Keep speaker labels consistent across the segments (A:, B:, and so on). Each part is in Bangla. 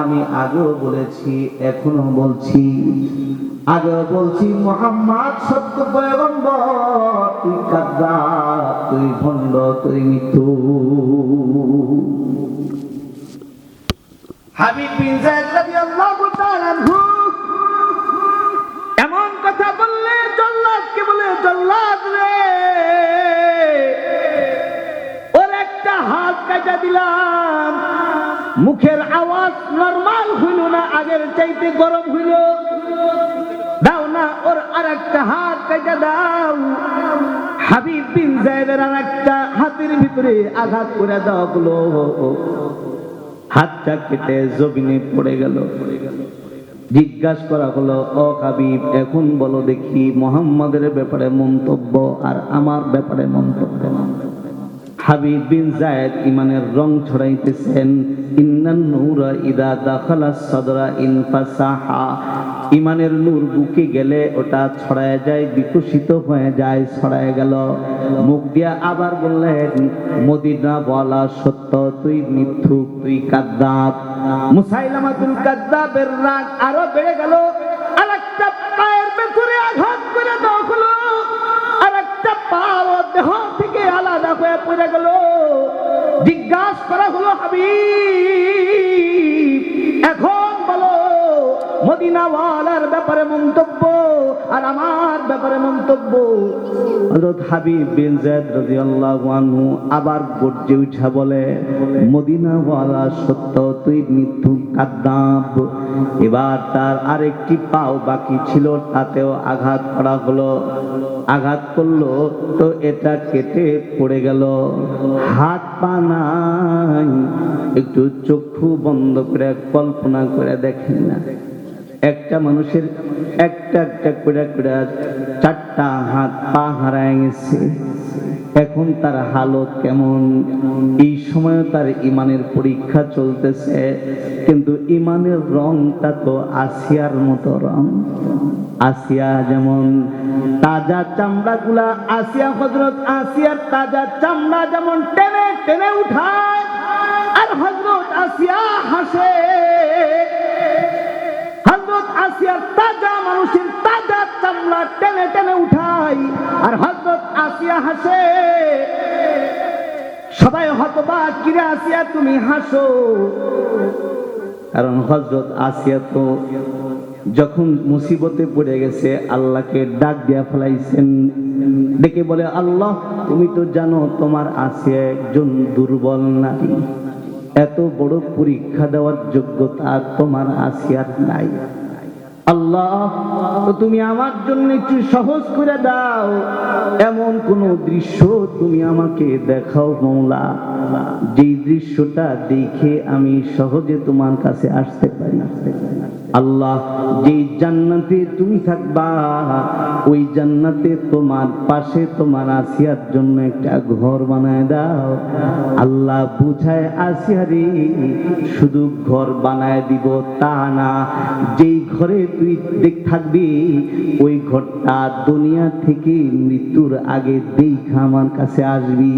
A: আমি আগেও বলেছি, এখনও বলছি। আগেও বলছি, মোহাম্মদ সত্য তুই তুই ভণ্ড, তুই মৃত্যু। হাবিব বিন যায়েদ রাদিয়াল্লাহু দিলাম। মুখের আওয়াজ নরমাল হইল না, আগের চাইতে গরম হইল। দাও না ওর আর একটা হাত কাটা দাও। হাবিব বিন জায়দের আর একটা হাতের ভিতরে আঘাত করে দেওয়া গুলো হাতটা কেটে জমিনে পড়ে গেল। জিজ্ঞাসা করা হলো, ও হাবিব, এখন বলো দেখি মোহাম্মদের ব্যাপারে মন্তব্য আর আমার ব্যাপারে মন্তব্য। হাবিব বিন জায়েদ ইমানের রং ছড়াইতেছেন, ইন্নান নূরা ইদা দাখালা সদরা ইন ফাসাহা। ইমানের নূর বুকে গেলে ওটা ছড়ায় যায়, বিকশিত হয়ে যায়, ছড়ায় গেল। মুখ দিয়া আবার বললেন, মদিনা বলা সত্য, তুই মিথ্যুক, তুই কাদ্দাব। মুসাইলামাতুল কাদ্দাবের রাগ আরও বেড়ে গেল। আরেকটা পায়ের ভেতরে আঘাত পড়ে গেল। জিজ্ঞাসা করা হলো হাবি এখন বলো মদিনাওয়ালার ব্যাপারে মন্তব্য আর আমার ব্যাপারে মন্তব্য। হযরত হাবিব বিন যায়েদ রাদিয়াল্লাহু আনহু আবার গর্জে উঠা বলে, মদিনাওয়ালা সত্য, তুই মৃত্যু কাদ্দাব। এবার তার আরেকটি পাও বাকি ছিল, তাতেও আঘাত করা হলো। আঘাত করল তো এটা কেটে পড়ে গেল। হাত পা নাই, একটু চক্ষু বন্ধ করে কল্পনা করে দেখেন না। একটা মানুষের একটা একটা করে করে চারটা হাত পা হারায় গেছে। এখন তার হালত কেমন? এই সময় তার ইমানের পরীক্ষা চলতেছে, কিন্তু ইমানের রংটা তো আসিয়ার মতো রং। আসিয়া যেমন তাজা চামড়া গুলা আসিয়া হজরত আসিয়ার তাজা চামড়া যেমন টেনে টেনে উঠায়, আর হজরত আসিয়া হাসে। আসিয়ার তাজা মানুষের তাজা চামড়া টেনে টেনে উঠাই। আর হজরত আসিয়া হাসে, সবাই কিরে আসিয়া তুমি হাসো? কারণ হজরত আসিয়া তো যখন মুসিবতে পড়ে গেছে, আল্লাহকে ডাক দিয়া ফেলাইছেন। ডেকে বলে, আল্লাহ, তুমি তো জানো তোমার আসিয়া একজন দুর্বল নারী। এত বড় পরীক্ষা দেওয়ার যোগ্যতা তোমার আসিয়ার নাই। আল্লাহ তুমি আমার জন্য একটু সহজ করে দাও। এমন কোন দৃশ্য তুমি আমাকে দেখাও মৌলা। যে দৃশ্যটা দেখে আমি সহজে তোমার কাছে আসতে পারি। আল্লাহ যে জান্নাতে তুমি থাকবা, ওই জান্নাতে তোমার পাশে তোমার আসিয়ার জন্য একটা ঘর বানায় দাও। আল্লাহ বুঝায় আসিয়ারে, শুধু ঘর বানায় দিব তা না, যেই ঘরে তুই দেখ থাকবি, ওই ঘরটা দুনিয়া থেকে মৃত্যুর আগে দেখা আমার কাছে আসবি।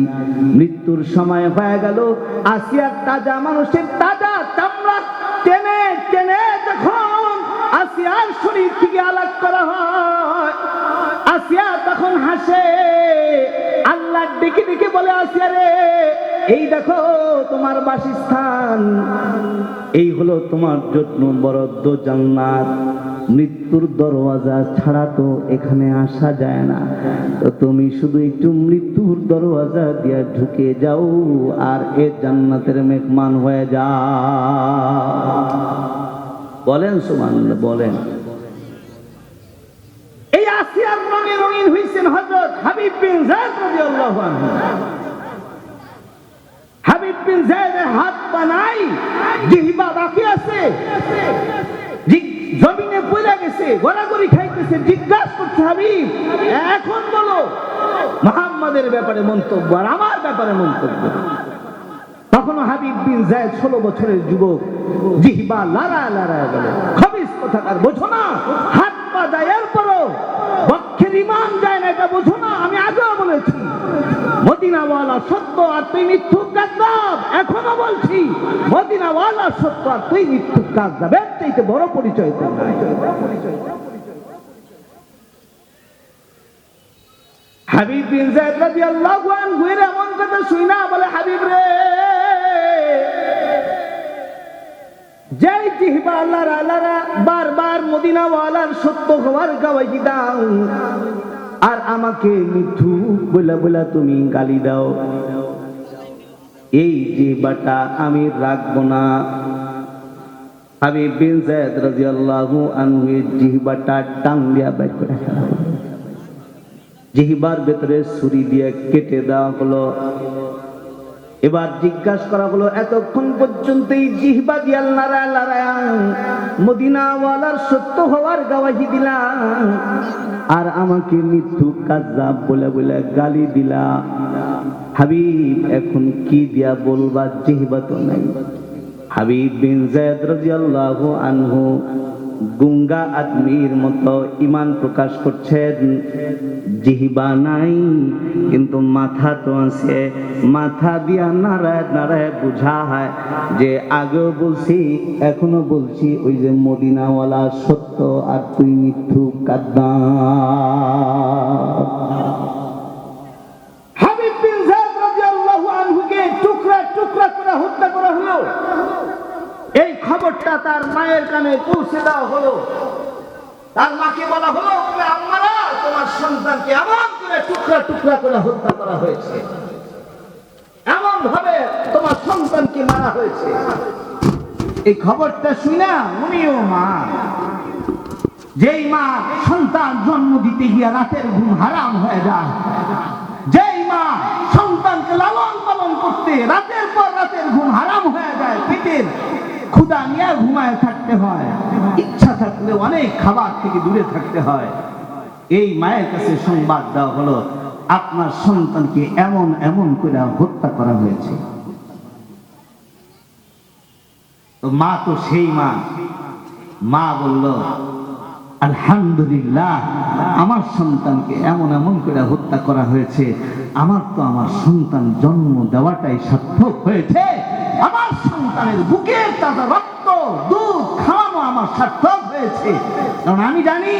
A: মৃত্যুর সময় হয়ে গেল, আসিয়ার তাজা মানুষের তাজা চামড়া টেনে টেনে আসিয়ার শরীর থেকে আলাগ করা হয়। আসিয়া তখন হাসে। আল্লাহ ডেকে ডেকে বলে, আসিয়া রে, এই দেখো তোমার বাসস্থান। এই হলো তোমার যত্ন বরদ্দ জান্নাত। মৃত্যুর দরওয়াজা ছাড়া তো এখানে আসা যায় না। তো তুমি শুধু একটু মৃত্যুর দরওয়াজা দিয়ে ঢুকে যাও, আর এ জান্নাতের মেহমান হয়ে যাও। বলেন সুমান বলেন। এই আসিয়ার রঙে রঙিন হয়েছেন হজরত হাবিব বিন আনহু। হাবিব বিন হাত পা নাই জিহবা বাকি আছে। জমিনে পড়ে গেছে, গড়াগড়ি খাইতেছে, জিজ্ঞাসা করছে, হাবিব, এখন বলো। মোহাম্মদের ব্যাপারে মন্তব্য আর আমার ব্যাপারে মন্তব্য। তখনও হাবিব বিন জায়দ ষোলো বছরের যুবক, জিহবা লারা লারা গেল। খবিস কোথাকার বোঝো না, হাত পা যায়, এরপরও বক্ষের ইমান যায় না, এটা বোঝো না, আমি আগেও বলেছি। মদিনাওয়ালা সত্য আর তুই মিথ্যুক কাজদাব, এখনও বলছি, মদিনাওয়ালা সত্য আর তুই মিথ্যুক কাজদাব, এর চাইতে বড় পরিচয় তো। হাবিব বিন জায়দ রাদিয়াল্লাহু আনহু এমন কথা শুই না বলে, হাবিব রে। যেই জিহবা আল্লাহর আল্লাহরা বারবার মদিনা ওয়ালার সত্য হওয়ার গাওয়াই দাও আর আমাকে মিথ্যু বলে বলে তুমি গালি দাও। এই জিহবাটা আমি রাখব না। আমি বিন জায়দ রাদিয়াল্লাহু আনহু এই জিহবাটা টাং দিয়া বাইর করে জিহিবার ভেতরে ছুরি দিয়ে কেটে দেওয়া হলো। এবার জিজ্ঞাসা করা হলো, এতক্ষণ পর্যন্ত এই জিহবা দিয়াল নারায়, নারায়ণ, মদিনাওয়ালার সত্য হওয়ার গাওয়াহি দিলাম। আর আমাকে মৃত্যু কাজাব বলে বলে গালি দিলা। হাবিব, এখন কি দিয়া বলবা? জিহবা তো নাই। হাবিব বিন জায়দ রাদিয়াল্লাহু আনহু গুঙ্গা আদমির মতো ইমান প্রকাশ করছেন জিহিবা নাই, কিন্তু মাথা তো আছে। মাথা দিয়া নাড়ায় নাড়ায় বুঝা হয় যে আগেও বলছি, এখনও বলছি, ওই যে মদিনাওয়ালা সত্য আর তুই মিথ্যু কাদ্দা হাবিব বিন জায়দ রাদিয়াল্লাহু আনহুকে টুকরা টুকরা করে হত্যা করা হলো এই খবরটা তার মায়ের কানে পৌঁছে দেওয়া হলো। তার মাকে বলা হলো, "ওরে আম্মারা, তোমার সন্তানকে এমন করে টুকরা টুকরা করে হত্যা করা হয়েছে। এমন ভাবে তোমার সন্তানকে মারা হয়েছে। এই খবরটা শুনা উনিও মা, যেই মা সন্তান জন্ম দিতে গিয়া রাতের ঘুম হারাম হয়ে যায়, যেই মা সন্তানকে লালন পালন করতে রাতের পর রাতের ঘুম হারাম হয়ে যায় পেটের ক্ষুদা নিয়ে ঘুমায় থাকতে হয়। ইচ্ছা থাকলে অনেক খাবার থেকে দূরে থাকতে হয়। এই মায়ের কাছে সংবাদ দেওয়া হলো, আপনার সন্তানকে এমন এমন করে হত্যা করা হয়েছে। তো মা তো সেই মা। মা বলল, আলহামদুলিল্লাহ, আমার সন্তানকে এমন এমন করে হত্যা করা হয়েছে। আমার তো আমার সন্তান জন্ম দেওয়াটাই সার্থক হয়েছে। আমার সন্তানের বুকের তাজা রক্ত, দুধ খাওয়ানো আমার সার্থক হয়েছে। কারণ আমি জানি,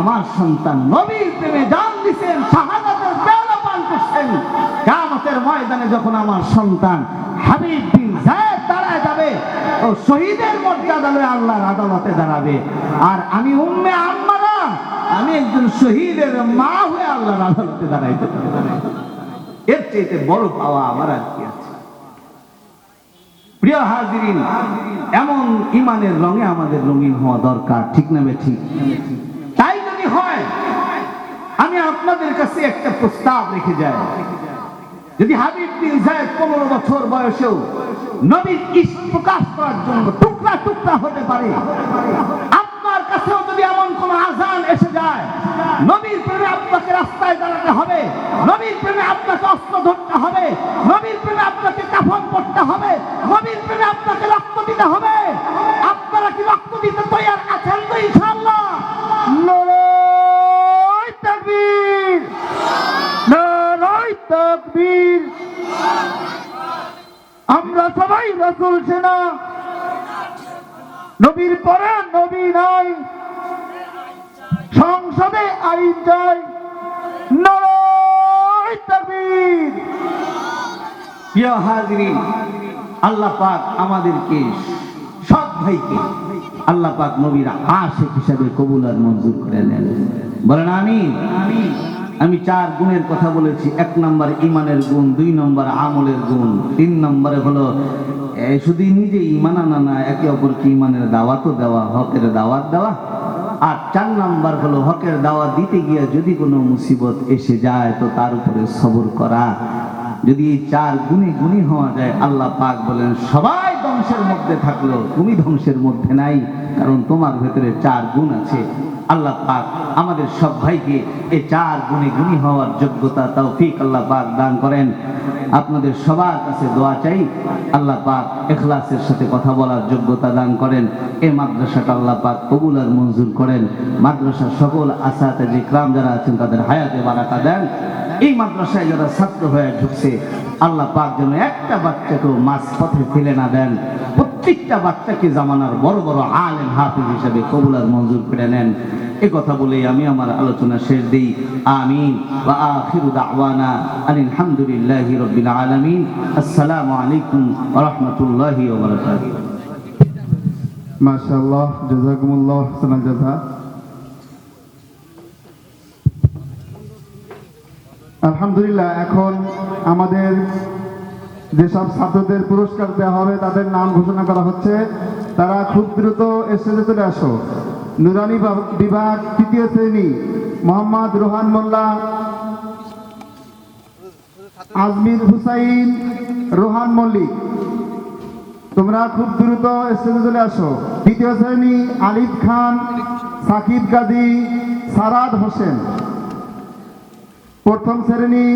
A: আমার সন্তান নবীর প্রেমে জান দিছেন, শাহাদাতের পেয়ালা পান করছেন। কামতের ময়দানে যখন আমার সন্তান হাবিব বিন জায়েদ দাঁড়ায় যাবে, ও শহীদের মর্যাদা লয়ে আল্লাহর আদালতে দাঁড়াবে। আর আমি উম্মে আম্মারা, আমি একজন শহীদের মা হয়ে আল্লাহর আদালতে দাঁড়াইতে এর চাইতে বড় পাওয়া আমার আর কি আছে? প্রিয় হাজিরিন, এমন ইমানের রঙে আমাদের রঙিন হওয়া দরকার, ঠিক না ঠিক তাই যদি হয়, আমি আপনাদের কাছে একটা প্রস্তাব রেখে যাই। যদি হাবিব বিন জায়েদ পনেরো বছর বয়সেও নবীর ইস প্রকাশ করার জন্য টুকরা টুকরা হতে পারে এমন কোন আজান এসে যায়। নবীর প্রেমে আপনাকে রাস্তায় দাঁড়াতে হবে। নবীর প্রেমে আপনাকে অস্ত্র ধরতে হবে। নবীর প্রেমে আপনাকে কাফন করতে হবে। নবীর প্রেমে আপনাকে রক্ত দিতে হবে। আপনারা কি রক্ত দিতে তৈরি আছেন তো ইনশাআল্লাহ? নারায় তাকবীর। তাকবীর। আমরা সবাই রাসূল সেনা। নবীর পরে নবী নাই। সংসদে আইন তাকবীর। আল্লাহ পাক আমাদেরকে, সৎ ভাইকে আল্লাহ পাক নবীর আশেক হিসাবে কবুল আর মঞ্জুর করে নেন। বলেন আমি আমি চার গুণের কথা বলেছি, এক নম্বর ইমানের গুণ, দুই নম্বর আমলের গুণ, তিন নম্বরে হলো শুধু নিজে ইমান আনা না, একে অপরকে ইমানের দাওয়াতও দেওয়া, হকের দাওয়াত দেওয়া। আর চার নাম্বার হলো হকের দাওয়া দিতে গিয়ে যদি কোনো মুসিবত এসে যায়, তো তার উপরে সবর করা। যদি এই চার গুণে গুণী হওয়া যায়, আল্লাহ পাক বলেন, সবাই ধ্বংসের মধ্যে থাকল। তুমি ধ্বংসের মধ্যে নাই, কারণ তোমার ভেতরে চার গুণ আছে। আল্লাহ পাক আমাদের সব ভাইকে এই চার গুণে গুণী হওয়ার যোগ্যতা, তৌফিক আল্লাহ পাক দান করেন। আপনাদের সবার কাছে দোয়া চাই। আল্লাহ পাক এখলাসের সাথে কথা বলার যোগ্যতা দান করেন। এ মাদ্রাসাটা আল্লাহ পাক কবুল আর মঞ্জুর করেন। মাদ্রাসার সকল আসাতে যে ক্রাম যারা আছেন, তাদের হায়াতে বারাকা দেন। এই মাদ্রাসায় যারা ছাত্র হয়ে ঢুকছে আল্লাহ পাক যেন একটা বাচ্চাকেও মাছ পথে ফেলে না দেন। প্রত্যেকটা বাচ্চাকে জামানার বড় বড় আলেম হাফিজ হিসেবে কবুল আর মঞ্জুর করে নেন। এ কথা বলেই আমি আমার আলোচনা শেষ দিই। আমিন। ওয়া আখিরু দাওয়ানা আলহামদুলিল্লাহি রাব্বিল আলামিন। আসসালামু আলাইকুম ওয়া রাহমাতুল্লাহি ওয়া বারাকাতুহু।
B: মাশাআল্লাহ আলহামদুলিল্লাহ, এখন আমাদের যেসব ছাত্রদের পুরস্কার দেওয়া হবে, তাদের নাম ঘোষণা করা হচ্ছে। তারা খুব দ্রুত স্টেজে চলে আসো। নুরানি বিভাগ তৃতীয় শ্রেণি, মোহাম্মদ রোহান মোল্লা, আজমির হুসাইন, রোহান মল্লিক। তোমরা খুব দ্রুত স্টেজে চলে আসো। দ্বিতীয় শ্রেণি, আলিফ খান, সাকিব গাজী, সারাদ হোসেন। প্রথম শ্রেণি